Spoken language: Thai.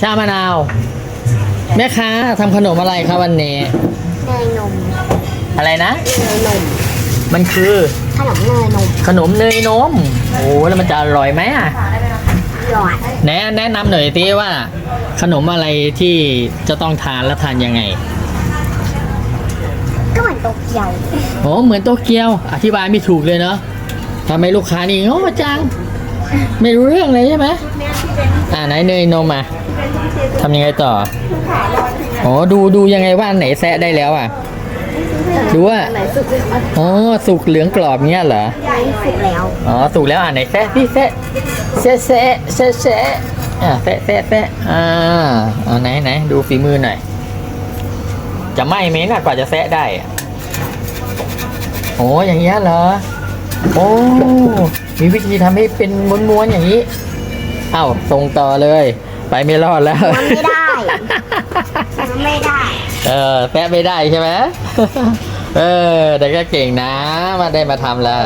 ชามะนาว แม่ค้าทำขนมอะไรครับวันนี้ เนยนมอะไรนะ เนยนมมันคือขนมเนยนมขนมเนยนม โอ้แล้วมันจะอร่อยไหมอะหลอดแนะแนะนำหน่อยสิว่า ขนมอะไรที่จะต้องทานและทานยังไง ก็เหมือนโตเกียวโอ้เหมือนโตเกียว อธิบายไม่ถูกเลยเนาะทำให้ลูกค้านี่โอ้จัง ไม่รู้เรื่องเลยใช่ไหม อ่าไหนเนยนมอะทำยังไงต่ออ๋อดูดูยังไงว่าอันไหนแซะได้แล้วอะดูว่าไหนสุกเลยครับอ๋อสุกเหลืองกรอบเงี้ยเหรอไหนสุกแล้วอ๋อสุกแล้วอะไหนแซะพี่แซะแซะแซะแซะแซะอะแซะแซะแซะอ่าเอาไหนไหนดูฝีมือหน่อยจะไหมไหมน่ะกว่าจะแซะได้อะโอ้อย่างเงี้ยเหรอโอ้มีวิธีทำให้เป็นม้วนๆอย่างนี้ เอ้าส่งต่อเลย ไปไม่รอดแล้วมันไม่ได้มันไม่ได้ เออแปะไม่ได้ใช่ไหมเออแต่ก็เก่งนะมาได้มาทำแล้ว